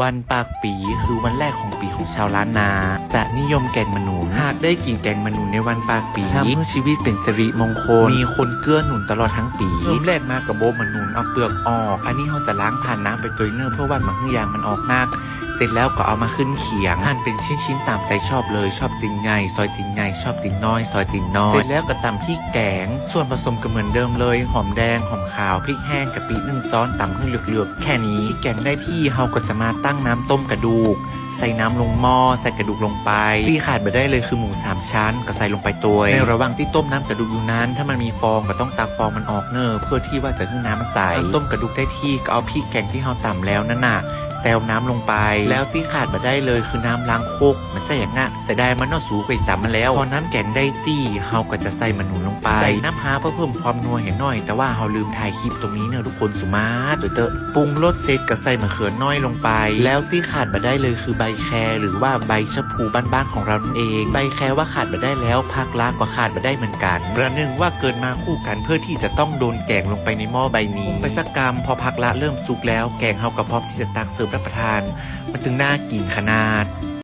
วันปากปีคือวันแรกของปีของชาวล้านนา จะนิยมแกงมนูนหากได้กินแกงมนูนในวันปากปีทำให้ชีวิตเป็นสิริมงคล มีคนเกื้อหนุนตลอดทั้งปีเริ่มแรกมากับโบมนูนเอาเปลือกออก อันนี้เขาจะล้างผ่านน้ำไปตัวเนอร์เพื่อวันมันคือยางมันออกนัก เสร็จแล้วก็เอามาขึ้นเขียงหั่นเป็นชิ้นๆตามใจชอบเลยชอบตินใหญ่ซอยตินใหญ่ชอบตินน้อย ซอยตินน้อย เสร็จแล้วก็ตำพริกแกง ส่วนผสมก็เหมือนเดิมเลย หอมแดงหอมขาวพริกแห้งกะปิหนึ่งซ้อนตำให้เหลือกๆ แค่นี้แกงได้ที่เฮาก็จะมาตั้งน้ำต้มกระดูกใส่น้ำลงหม้อใส่กระดูกลงไป ที่ขาดไปได้เลยคือหมูสามชั้น ก็ใส่ลงไปตัวในระหว่างที่ต้มน้ำกระดูกอยู่นั้น ถ้ามันมีฟองก็ต้องตักฟองมันออกเนอะเพื่อที่ว่าจะให้น้ำมันใสต้มกระดูกได้ที่ก็เอาพริกแกงที่เฮาตำแล้วนั่นน่ะ แต้วน้ำลงไป แล้วที่ขาดมาได้เลยคือน้ำล้างโคกมันจะอย่างงะเสียดายมันเน่าสูไปต่ำมาแล้ว พอน้ำแกงได้ซี่เฮาก็จะใส่มันหนุนลงไป ใส่น้ำฮาเพื่อเพิ่มความนัวเห็นหน่อย แต่ว่าเฮาลืมถ่ายคลิปตรงนี้เนอะทุกคนสุมาตัวเตอะปรุงรสเสร็จก็ใส่มะเขือน้อยลงไป แล้วที่ขาดมาได้เลยคือใบแครหรือว่าใบชะพูบ้านๆของเรานั่นเอง ใบแครว่าขาดมาได้แล้วพักลากก็ขาดมาได้เหมือนกันประหนึ่งว่าเกินมาคู่กันเพื่อที่จะต้องโดนแกงลงไปในหม้อใบนี้ไปสักกรรมพอพักละเริ่มสุกแล้วแกงเฮากับพร้อมที่จะตักเสิร์ฟรับประทาน มันจึงน่ากินขนาด